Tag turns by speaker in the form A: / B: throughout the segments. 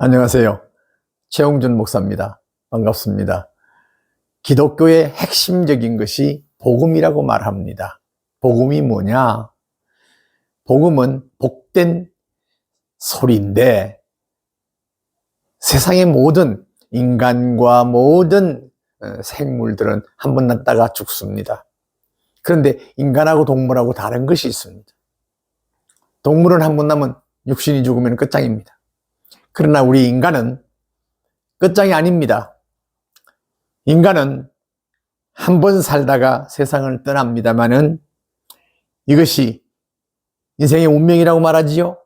A: 안녕하세요. 최홍준 목사입니다. 반갑습니다. 기독교의 핵심적인 것이 복음이라고 말합니다. 복음이 뭐냐? 복음은 복된 소리인데 세상의 모든 인간과 모든 어, 생물들은 한번 낳다가 죽습니다. 그런데 인간하고 동물하고 다른 것이 있습니다. 동물은 한번 낳으면 육신이 죽으면 끝장입니다. 그러나 우리 인간은 끝장이 아닙니다. 인간은 한 번 살다가 세상을 떠납니다마는 이것이 인생의 운명이라고 말하지요.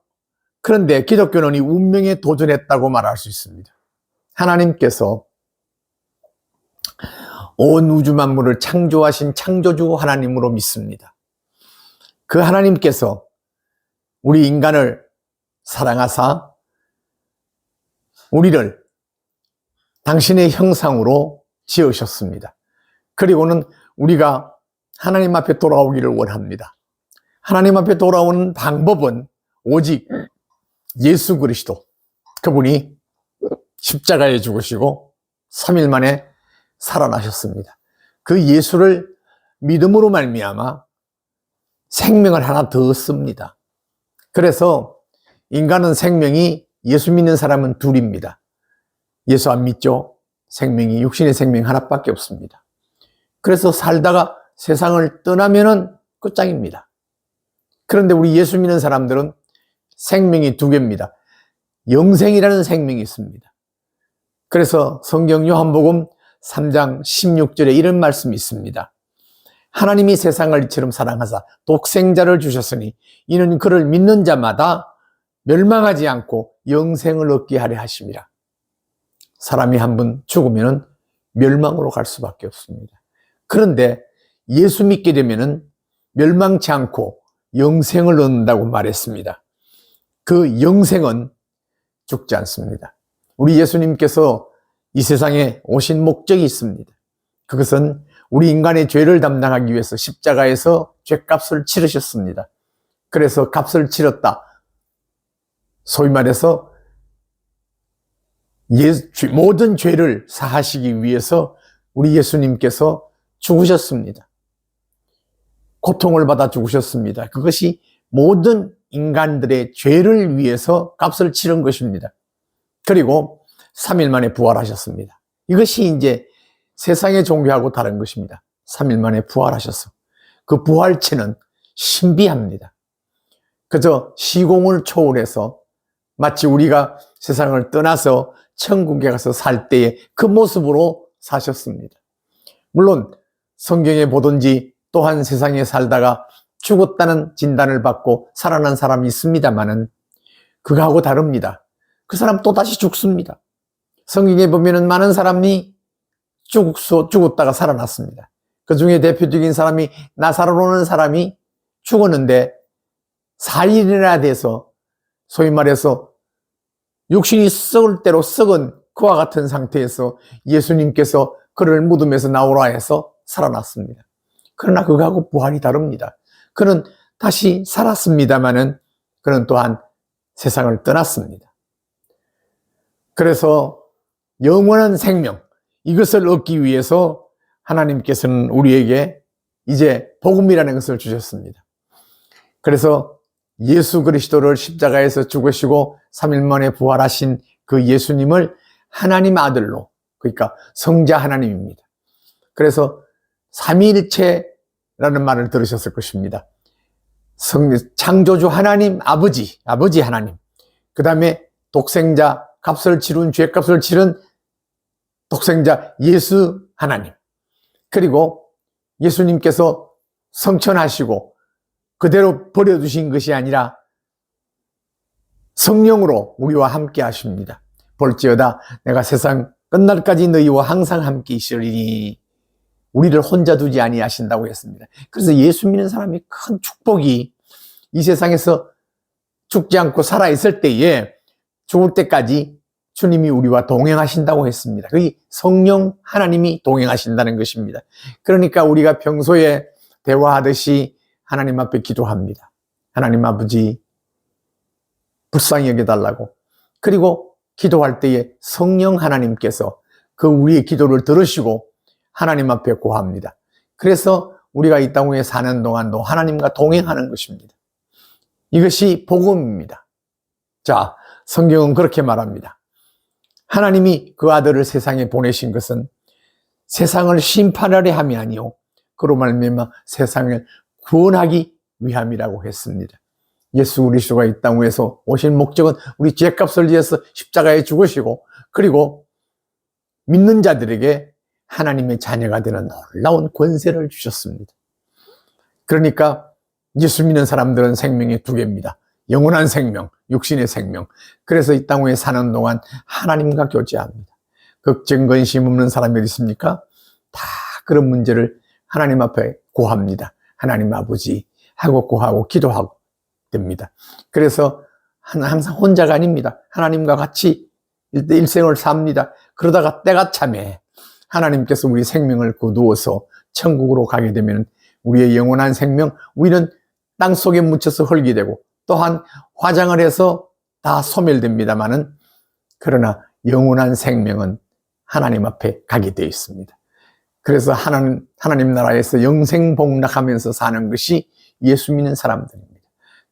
A: 그런데 기독교는 이 운명에 도전했다고 말할 수 있습니다. 하나님께서 온 우주 만물을 창조하신 창조주 하나님으로 믿습니다. 그 하나님께서 우리 인간을 사랑하사 우리를 당신의 형상으로 지으셨습니다. 그리고는 우리가 하나님 앞에 돌아오기를 원합니다. 하나님 앞에 돌아오는 방법은 오직 예수 그리스도 그분이 십자가에 죽으시고 3일 만에 살아나셨습니다. 그 예수를 믿음으로 말미암아 생명을 하나 더 얻습니다. 그래서 인간은 생명이 예수 믿는 사람은 둘입니다. 예수 안 믿죠? 생명이 육신의 생명 하나밖에 없습니다. 그래서 살다가 세상을 떠나면은 끝장입니다. 그런데 우리 예수 믿는 사람들은 생명이 두 개입니다. 영생이라는 생명이 있습니다. 그래서 성경 요한복음 3장 16절에 이런 말씀이 있습니다. 하나님이 세상을 이처럼 사랑하사 독생자를 주셨으니 이는 그를 믿는 자마다 멸망하지 않고 영생을 얻게 하려 하심이라. 사람이 한 번 죽으면 멸망으로 갈 수밖에 없습니다. 그런데 예수 믿게 되면은 멸망치 않고 영생을 얻는다고 말했습니다. 그 영생은 죽지 않습니다. 우리 예수님께서 이 세상에 오신 목적이 있습니다. 그것은 우리 인간의 죄를 담당하기 위해서 십자가에서 죄값을 치르셨습니다. 그래서 값을 치렀다. 소위 말해서 예, 모든 죄를 사하시기 위해서 우리 예수님께서 죽으셨습니다. 고통을 받아 죽으셨습니다. 그것이 모든 인간들의 죄를 위해서 값을 치른 것입니다. 그리고 3일 만에 부활하셨습니다. 이것이 이제 세상의 종교하고 다른 것입니다. 3일 만에 부활하셔서. 그 부활체는 신비합니다. 그저 시공을 초월해서 마치 우리가 세상을 떠나서 천국에 가서 살 때의 그 모습으로 사셨습니다. 물론 성경에 보든지 또한 세상에 살다가 죽었다는 진단을 받고 살아난 사람이 있습니다만은 그거하고 다릅니다. 그 사람 또 다시 죽습니다. 성경에 보면은 많은 사람이 죽었, 죽었다가 살아났습니다. 그 중에 대표적인 사람이 나사로라는 사람이 죽었는데 4일이나 돼서 소위 말해서 육신이 썩을 대로 썩은 그와 같은 상태에서 예수님께서 그를 무덤에서 나오라 해서 살아났습니다. 그러나 그거하고 부활이 다릅니다. 그는 다시 살았습니다마는 그는 또한 세상을 떠났습니다. 그래서 영원한 생명, 이것을 얻기 위해서 하나님께서는 우리에게 이제 복음이라는 것을 주셨습니다. 그래서 예수 그리스도를 십자가에서 죽으시고 3일 만에 부활하신 그 예수님을 하나님 아들로, 그러니까 성자 하나님입니다. 그래서 삼위일체라는 말을 들으셨을 것입니다. 성, 창조주 하나님 아버지, 아버지 하나님. 그 다음에 독생자, 값을 치른, 죄값을 치른 독생자 예수 하나님. 그리고 예수님께서 성천하시고 그대로 버려두신 것이 아니라 성령으로 우리와 함께 하십니다. 볼지어다 내가 세상 끝날까지 너희와 항상 함께 있으리니 우리를 혼자 두지 아니하신다고 했습니다. 그래서 예수 믿는 사람이 큰 축복이 이 세상에서 죽지 않고 살아 있을 때에 죽을 때까지 주님이 우리와 동행하신다고 했습니다. 그게 성령 하나님이 동행하신다는 것입니다. 그러니까 우리가 평소에 대화하듯이 하나님 앞에 기도합니다. 하나님 아버지 불쌍히 여겨달라고. 그리고 기도할 때에 성령 하나님께서 그 우리의 기도를 들으시고 하나님 앞에 구합니다. 그래서 우리가 이 땅에 사는 동안도 하나님과 동행하는 것입니다. 이것이 복음입니다. 자, 성경은 그렇게 말합니다. 하나님이 그 아들을 세상에 보내신 것은 세상을 심판하려 함이 아니요 그로 말미암아 세상을 구원하기 위함이라고 했습니다. 예수 그리스도가 이 땅에서 오신 목적은 우리 죄값을 위해서 십자가에 죽으시고 그리고 믿는 자들에게 하나님의 자녀가 되는 놀라운 권세를 주셨습니다. 그러니까 예수 믿는 사람들은 생명이 두 개입니다. 영원한 생명, 육신의 생명. 그래서 이 땅 위에 사는 동안 하나님과 교제합니다. 걱정, 근심 없는 사람이 어디 있습니까? 다 그런 문제를 하나님 앞에 구합니다. 하나님 아버지 하고 구하고 기도하고 됩니다. 그래서 항상 혼자가 아닙니다. 하나님과 같이 일생을 삽니다. 그러다가 때가 참에 하나님께서 우리 생명을 거두어서 천국으로 가게 되면 우리의 영원한 생명, 우리는 땅 속에 묻혀서 헐게 되고 또한 화장을 해서 다 소멸됩니다만은 그러나 영원한 생명은 하나님 앞에 가게 되어 있습니다. 그래서 하나님, 하나님 나라에서 영생 복락하면서 사는 것이 예수 믿는 사람들입니다.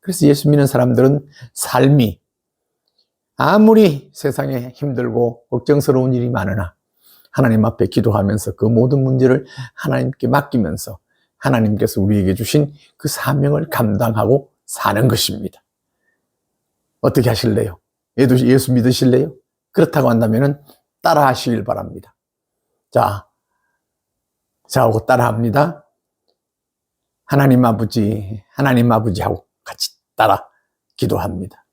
A: 그래서 예수 믿는 사람들은 삶이 아무리 세상에 힘들고 걱정스러운 일이 많으나 하나님 앞에 기도하면서 그 모든 문제를 하나님께 맡기면서 하나님께서 우리에게 주신 그 사명을 감당하고 사는 것입니다. 어떻게 하실래요? 예수 믿으실래요? 그렇다고 한다면 따라 하시길 바랍니다. 자, 저하고 따라 합니다. 하나님 아버지, 하나님 아버지하고 같이 따라 기도합니다.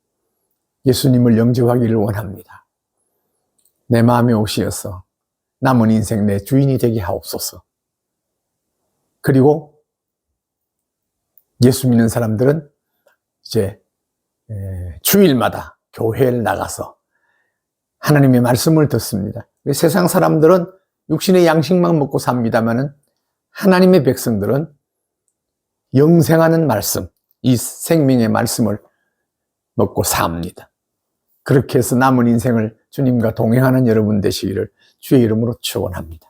A: 예수님을 영접하기를 원합니다. 내 마음에 오시어서 남은 인생 내 주인이 되게 하옵소서. 그리고 예수 믿는 사람들은 이제 주일마다 교회를 나가서 하나님의 말씀을 듣습니다. 세상 사람들은 육신의 양식만 먹고 삽니다만은 하나님의 백성들은 영생하는 말씀, 이 생명의 말씀을 먹고 삽니다. 그렇게 해서 남은 인생을 주님과 동행하는 여러분 되시기를 주의 이름으로 축원합니다.